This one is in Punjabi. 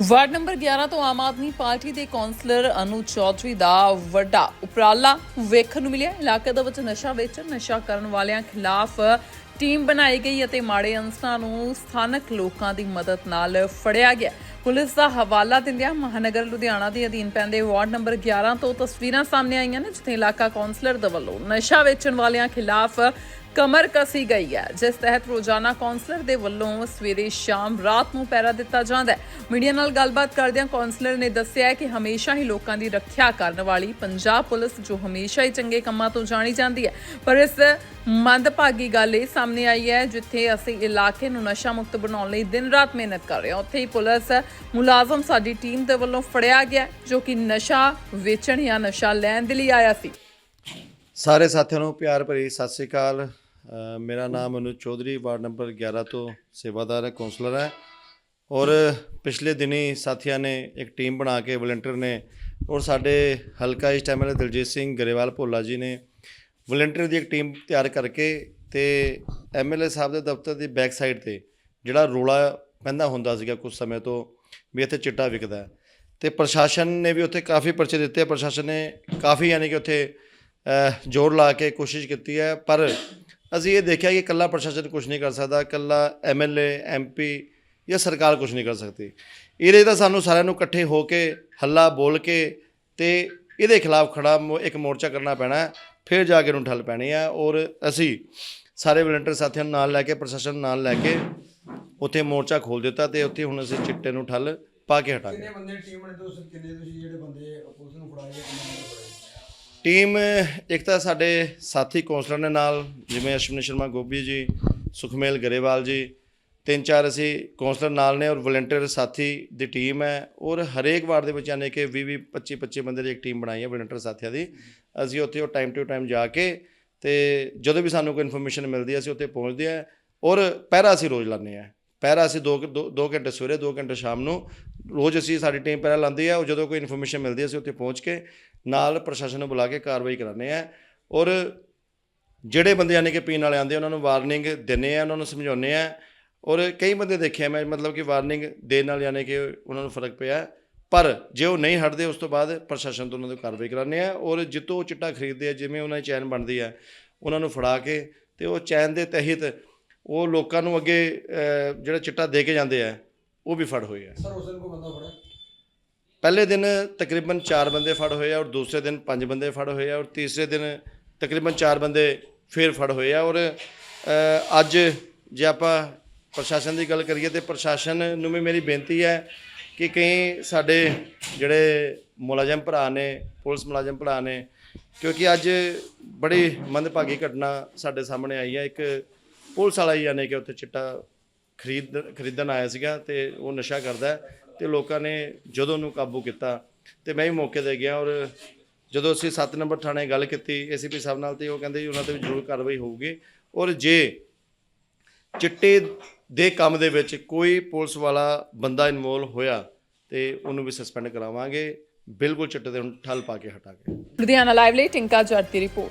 ਵਾਰਡ ਨੰਬਰ 11 ਤੋਂ ਆਮ ਆਦਮੀ ਪਾਰਟੀ ਦੇ ਕੌਂਸਲਰ ਅਨੂ ਚੌਧਰੀ ਦਾ ਵੱਡਾ ਉਪਰਾਲਾ ਵੇਖਣ ਨੂੰ ਮਿਲਿਆ। ਇਲਾਕੇ ਦੇ ਵਿੱਚ ਨਸ਼ਾ ਵੇਚਣ, ਨਸ਼ਾ ਕਰਨ ਵਾਲਿਆਂ ਖਿਲਾਫ ਟੀਮ ਬਣਾਈ ਗਈ ਅਤੇ ਮਾੜੇ ਅੰਸਰਾਂ ਨੂੰ ਸਥਾਨਕ ਲੋਕਾਂ ਦੀ ਮਦਦ ਨਾਲ ਫੜਿਆ ਗਿਆ। ਪੁਲਿਸ ਦਾ ਹਵਾਲਾ ਦਿੰਦਿਆਂ ਮਹਾਨਗਰ ਲੁਧਿਆਣਾ ਦੇ ਅਧੀਨ ਪੈਂਦੇ ਵਾਰਡ ਨੰਬਰ 11 ਤੋਂ ਤਸਵੀਰਾਂ ਸਾਹਮਣੇ ਆਈਆਂ ਨੇ, ਜਿੱਥੇ ਇਲਾਕਾ ਕੌਂਸਲਰ ਦੇ ਵੱਲੋਂ ਨਸ਼ਾ ਵੇਚਣ ਵਾਲਿਆਂ ਖਿਲਾਫ ਕਮਰ ਕਸੀ ਗਈ ਹੈ, ਜਿਸ ਤਹਿਤ ਰੋਜ਼ਾਨਾ ਕੌਂਸਲਰ ਦੇ ਵੱਲੋਂ ਸਵੇਰੇ ਸ਼ਾਮ ਰਾਤ ਨੂੰ ਪੈਰਾ ਦਿੱਤਾ ਜਾਂਦਾ ਹੈ। ਮੀਡੀਆ ਨਾਲ ਗੱਲਬਾਤ ਕਰਦਿਆਂ ਕੌਂਸਲਰ ਨੇ ਦੱਸਿਆ ਕਿ ਹਮੇਸ਼ਾ ਹੀ ਲੋਕਾਂ ਦੀ ਰੱਖਿਆ ਕਰਨ ਵਾਲੀ ਪੰਜਾਬ ਪੁਲਿਸ ਜੋ ਹਮੇਸ਼ਾ ਹੀ ਚੰਗੇ ਕੰਮਾਂ ਤੋਂ ਜਾਣੀ ਜਾਂਦੀ ਹੈ। ਪਰ ਇਸ ਮੰਦਭਾਗੀ ਗੱਲ ਇਹ ਸਾਹਮਣੇ ਆਈ ਹੈ, ਜਿੱਥੇ ਅਸੀਂ ਇਲਾਕੇ ਨੂੰ ਨਸ਼ਾ ਮੁਕਤ ਬਣਾਉਣ ਲਈ ਦਿਨ ਰਾਤ ਮਿਹਨਤ ਕਰ ਰਹੇ ਹਾਂ। ਉੱਥੇ ਹੀ ਪੁਲਿਸ ਮੁਲਾਜ਼ਮ ਸਾਡੀ ਟੀਮ ਦੇ ਵੱਲੋਂ ਫੜਿਆ ਗਿਆ ਜੋ ਕਿ ਨਸ਼ਾ ਵੇਚਣ ਜਾਂ ਨਸ਼ਾ ਲੈਣ ਦੇ ਲਈ ਆਇਆ ਸੀ। ਸਾਰੇ ਸਾਥੀਆਂ ਨੂੰ ਪਿਆਰ ਭਰੀ ਸਤਿ ਸ੍ਰੀ ਅਕਾਲ। ਮੇਰਾ ਨਾਮ ਅਨੁਜ ਚੌਧਰੀ, ਵਾਰਡ ਨੰਬਰ 11 ਤੋਂ ਸੇਵਾਦਾਰ ਹੈ, ਕੌਂਸਲਰ ਹੈ। ਔਰ ਪਿਛਲੇ ਦਿਨੀ ਸਾਥੀਆਂ ਨੇ ਇੱਕ ਟੀਮ ਬਣਾ ਕੇ, ਵਲੰਟੀਅਰ ਨੇ, ਔਰ ਸਾਡੇ ਹਲਕਾ ਇਸ ਟਾਈਮ ਵਾਲੇ ਦਿਲਜੀਤ ਸਿੰਘ ਗਰੇਵਾਲ ਭੋਲਾ ਜੀ ਨੇ ਵਲੰਟੀਅਰ ਦੀ ਇੱਕ ਟੀਮ ਤਿਆਰ ਕਰਕੇ ਤੇ ਐਮਐਲਏ ਸਾਹਿਬ ਦੇ ਦਫ਼ਤਰ ਦੀ ਬੈਕ ਸਾਈਡ ਤੇ ਜਿਹੜਾ ਰੋਲਾ ਪੈਂਦਾ ਹੁੰਦਾ ਸੀਗਾ ਕੁਝ ਸਮੇਂ ਤੋਂ ਵੀ ਇੱਥੇ ਚਿੱਟਾ ਵਿਕਦਾ ਹੈ। ਤੇ ਪ੍ਰਸ਼ਾਸਨ ਨੇ ਵੀ ਉੱਥੇ ਕਾਫੀ ਪਰਚੇ ਦਿੱਤੇ ਪ੍ਰਸ਼ਾਸਨ ਨੇ ਕਾਫੀ ਯਾਨੀ ਕਿ ਉੱਥੇ ਜ਼ੋਰ ਲਾ ਕੇ ਕੋਸ਼ਿਸ਼ ਕੀਤੀ ਹੈ। ਪਰ ਅਸੀਂ ਇਹ ਦੇਖਿਆ ਕਿ ਇਕੱਲਾ ਪ੍ਰਸ਼ਾਸਨ ਕੁਝ ਨਹੀਂ ਕਰ ਸਕਦਾ, ਇਕੱਲਾ ਐਮਐਲਏ ਐਮਪੀ ਜਾਂ ਸਰਕਾਰ ਕੁਝ ਨਹੀਂ ਕਰ ਸਕਦੀ। ਇਹਦੇ ਤਾਂ ਸਾਨੂੰ ਸਾਰਿਆਂ ਨੂੰ ਇਕੱਠੇ ਹੋ ਕੇ ਹੱਲਾ ਬੋਲ ਕੇ ਤੇ ਇਹਦੇ ਖਿਲਾਫ ਖੜਾ ਮੋ- ਇੱਕ ਮੋਰਚਾ ਕਰਨਾ ਪੈਣਾ ਹੈ, ਫਿਰ ਜਾ ਕੇ ਨੂੰ ਠੱਲ ਪੈਣੀ ਹੈ ਔਰ ਅਸੀਂ ਸਾਰੇ ਵਲੰਟੀਅਰ ਸਾਥੀਆਂ ਨੂੰ ਨਾਲ ਲੈ ਕੇ, ਪ੍ਰਸ਼ਾਸਨ ਨਾਲ ਲੈ ਕੇ ਉੱਥੇ ਮੋਰਚਾ ਖੋਲ ਦਿੱਤਾ ਤੇ ਉੱਥੇ ਹੁਣ ਅਸੀਂ ਚਿੱਟੇ ਨੂੰ ਠੱਲ ਪਾ ਕੇ ਹਟਾਂਗੇ। ਕਿੰਨੇ ਬੰਦੇ ਟੀਮ ਬਣੇ ਤੁਸੀਂ, ਕਿੰਨੇ ਤੁਸੀਂ ਜਿਹੜੇ ਬੰਦੇ ਪੁਲਿਸ ਨੂੰ ਫੜਾਏ ਕਿੰਨੇ ਬੰਦੇ ਫੜਾਏ ਟੀਮ ਇੱਕ ਤਾਂ ਸਾਡੇ ਸਾਥੀ ਕੌਂਸਲਰ ਨੇ ਨਾਲ, ਜਿਵੇਂ ਅਸ਼ਵਨੀ ਸ਼ਰਮਾ ਗੋਬੀ ਜੀ, ਸੁਖਮੇਲ ਗਰੇਵਾਲ ਜੀ, ਤਿੰਨ ਚਾਰ ਅਸੀਂ ਕੌਂਸਲਰ ਨਾਲ ਨੇ ਔਰ ਵਲੰਟੀਅਰ ਸਾਥੀ ਦੀ ਟੀਮ ਹੈ ਔਰ ਹਰੇਕ ਵਾਰਡ ਦੇ ਵਿੱਚ ਯਾਨੀ ਕਿ 20 20 25 25 ਬੰਦੇ ਦੀ ਇੱਕ ਟੀਮ ਬਣਾਈ ਹੈ ਵਲੰਟੀਅਰ ਸਾਥੀਆਂ ਦੀ। ਅਸੀਂ ਉੱਥੇ ਉਹ ਟਾਈਮ ਟੂ ਟਾਈਮ ਜਾ ਕੇ ਤੇ ਜਦੋਂ ਵੀ ਸਾਨੂੰ ਕੋਈ ਇਨਫੋਰਮੇਸ਼ਨ ਮਿਲਦੀ ਹੈ, ਅਸੀਂ ਉੱਥੇ ਪਹੁੰਚਦੇ ਹਾਂ ਔਰ ਪਹਿਰਾ ਅਸੀਂ ਰੋਜ਼ ਲਾਉਂਦੇ ਹਾਂ। ਪਹਿਰਾ ਅਸੀਂ 2 2 ਘੰਟੇ ਸਵੇਰੇ 2 ਘੰਟੇ ਸ਼ਾਮ ਨੂੰ ਰੋਜ਼ ਅਸੀਂ ਸਾਡੀ ਟੀਮ ਪਹਿਰਾ ਲਾਉਂਦੀ ਹੈ ਔਰ ਜਦੋਂ ਕੋਈ ਇਨਫੋਰਮੇਸ਼ਨ ਮਿਲਦੀ ਹੈ ਅਸੀਂ ਉੱਥੇ ਪਹੁੰਚ ਕੇ ਨਾਲ ਪ੍ਰਸ਼ਾਸਨ ਨੂੰ ਬੁਲਾ ਕੇ ਕਾਰਵਾਈ ਕਰਾਉਂਦੇ ਆ। ਔਰ ਜਿਹੜੇ ਬੰਦੇ ਯਾਨੀ ਕਿ ਪੀਣ ਵਾਲੇ ਆਉਂਦੇ ਉਹਨਾਂ ਨੂੰ ਵਾਰਨਿੰਗ ਦਿੰਦੇ ਆ, ਉਹਨਾਂ ਨੂੰ ਸਮਝਾਉਂਦੇ ਆ। ਔਰ ਕਈ ਬੰਦੇ ਦੇਖਿਆ ਮੈਂ, ਮਤਲਬ ਕਿ ਵਾਰਨਿੰਗ ਦੇਣ ਨਾਲ ਯਾਨੀ ਕਿ ਉਹਨਾਂ ਨੂੰ ਫ਼ਰਕ ਪਿਆ। ਪਰ ਜੇ ਉਹ ਨਹੀਂ ਹਟਦੇ, ਉਸ ਤੋਂ ਬਾਅਦ ਪ੍ਰਸ਼ਾਸਨ ਤੋਂ ਉਹਨਾਂ ਨੂੰ ਕਾਰਵਾਈ ਕਰਾਉਂਦੇ ਆ। ਔਰ ਜਿੱਤੋਂ ਉਹ ਚਿੱਟਾ ਖਰੀਦਦੇ ਆ, ਜਿਵੇਂ ਉਹਨਾਂ ਦੀ ਚੈਨ ਬਣਦੀ ਆ, ਉਹਨਾਂ ਨੂੰ ਫੜਾ ਕੇ ਤੇ ਉਹ ਚੈਨ ਦੇ ਤਹਿਤ ਉਹ ਲੋਕਾਂ ਨੂੰ ਅੱਗੇ ਜਿਹੜਾ ਚਿੱਟਾ ਦੇ ਕੇ ਜਾਂਦੇ ਆ ਉਹ ਵੀ ਫੜ ਹੋਏ ਆ। ਸਰ ਉਸ ਦਿਨ ਕੋਈ ਬੰਦਾ ਫੜਿਆ? ਪਹਿਲੇ ਦਿਨ ਤਕਰੀਬਨ 4 ਬੰਦੇ ਫੜ ਹੋਏ ਆ ਔਰ ਦੂਸਰੇ ਦਿਨ 5 ਬੰਦੇ ਫੜ ਹੋਏ ਆ ਔਰ ਤੀਸਰੇ ਦਿਨ ਤਕਰੀਬਨ 4 ਬੰਦੇ ਫੇਰ ਫੜ ਹੋਏ ਆ ਔਰ ਅੱਜ ਜੇ ਆਪਾਂ ਪ੍ਰਸ਼ਾਸਨ ਦੀ ਗੱਲ ਕਰੀਏ ਤੇ ਪ੍ਰਸ਼ਾਸਨ ਨੂੰ ਵੀ ਮੇਰੀ ਬੇਨਤੀ ਹੈ ਕਿ ਕਈ ਸਾਡੇ ਜਿਹੜੇ ਮੁਲਾਜ਼ਮ ਭਰਾ ਨੇ ਪੁਲਿਸ ਮੁਲਾਜ਼ਮ ਭਰਾ ਨੇ ਕਿਉਂਕਿ ਅੱਜ ਬੜੀ ਮੰਦਭਾਗੀ ਘਟਨਾ ਸਾਡੇ ਸਾਹਮਣੇ ਆਈ ਹੈ। ਇੱਕ ਪੁਲਿਸ ਵਾਲਾ ਹੀ ਯਾਨੀ ਕਿ ਉੱਥੇ ਚਿੱਟਾ ਖਰੀਦ, ਖਰੀਦਣ ਆਇਆ ਸੀਗਾ ਤੇ ਉਹ ਨਸ਼ਾ ਕਰਦਾ ਹੈ ਤੇ ਲੋਕਾਂ ਨੇ ਜਦੋਂ ਉਹਨੂੰ ਕਾਬੂ ਕੀਤਾ ਤੇ ਮੈਂ ਵੀ ਮੌਕੇ ਤੇ ਗਿਆ ਔਰ ਜਦੋਂ ਅਸੀਂ 7 ਨੰਬਰ ਥਾਣੇ ਗੱਲ ਕੀਤੀ ਏਸੀਪੀ ਸਾਹਿਬ ਨਾਲ ਤੇ ਉਹ ਕਹਿੰਦੇ ਜੀ ਉਹਨਾਂ ਤੇ ਵੀ ਜ਼ਰੂਰ ਕਾਰਵਾਈ ਹੋਊਗੀ ਔਰ ਜੇ ਚਿੱਟੇ ਦੇ ਕੰਮ ਦੇ ਵਿੱਚ ਕੋਈ ਪੁਲਿਸ ਵਾਲਾ ਬੰਦਾ ਇਨਵੋਲਵ ਹੋਇਆ ਤੇ ਉਹਨੂੰ ਵੀ ਸਸਪੈਂਡ ਕਰਾਵਾਂਗੇ, ਬਿਲਕੁਲ ਚਿੱਟੇ ਦੇ ਹੁਣ ਠੱਲ ਪਾ ਕੇ ਹਟਾਂਗੇ। ਲੁਧਿਆਣਾ ਲਾਈਵ ਲਈ ਟਿੰਕਾ ਜੱਟ ਦੀ ਰਿਪੋਰਟ।